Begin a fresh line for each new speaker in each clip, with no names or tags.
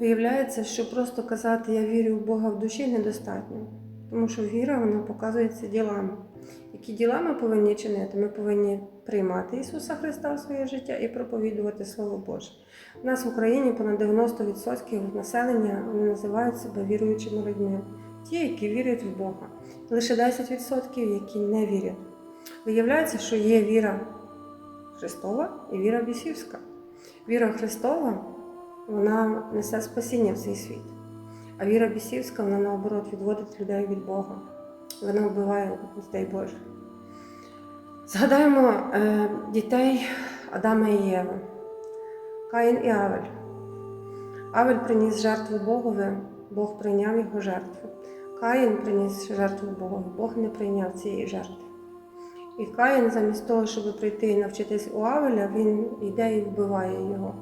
Виявляється, що просто казати Я вірю в Бога в душі недостатньо, тому що віра вона показується ділами. Які діла ми повинні чинити? Ми повинні приймати Ісуса Христа в своє життя і проповідувати Слово Боже. У нас в Україні понад 90% населення вони називають себе віруючими людьми, ті, які вірять в Бога. Лише 10% які не вірять. Виявляється, що є віра Христова і віра бісівська. Віра Христова вона несе спасіння в цей світ. А віра бісівська, вона наоборот відводить людей від Бога. Вона вбиває дітей Божих. Згадаємо е, дітей Адама і Єви, Каїн і Авель. Авель приніс жертву Богові, Бог прийняв його жертву. Каїн приніс жертву Богові, Бог не прийняв цієї жертви. І Каїн, замість того, щоб прийти і навчитись у Авеля, він йде і вбиває його.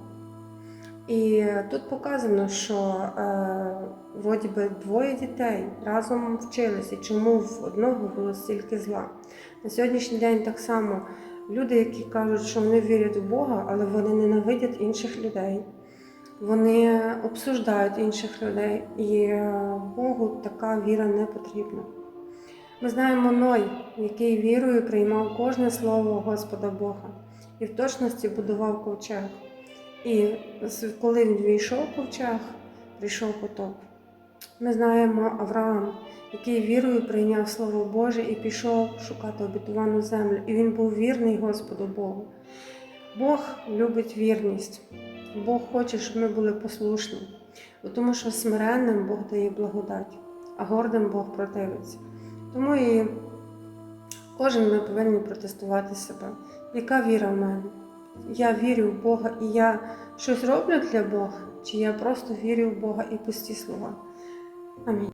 І тут показано, що е, вроді би двоє дітей разом вчилися, чому в одного було стільки зла. На сьогоднішній день так само люди, які кажуть, що вони вірять в Бога, але вони ненавидять інших людей. Вони обсуждають інших людей, і е, Богу така віра не потрібна. Ми знаємо Ной, який вірою приймав кожне слово Господа Бога і в точності будував ковчег. І коли він війшов ковчег, прийшов потоп. Ми знаємо Авраам, який вірою прийняв Слово Боже і пішов шукати обітовану землю. І він був вірний Господу Богу. Бог любить вірність. Бог хоче, щоб ми були послушні, тому що смиренним Бог дає благодать, а гордим Бог противиться. Тому і кожен ми повинні протестувати себе. Яка віра в мене? Я вірю в Бога і я щось роблю для Бога, чи я просто вірю в Бога і пусті слова. Амінь.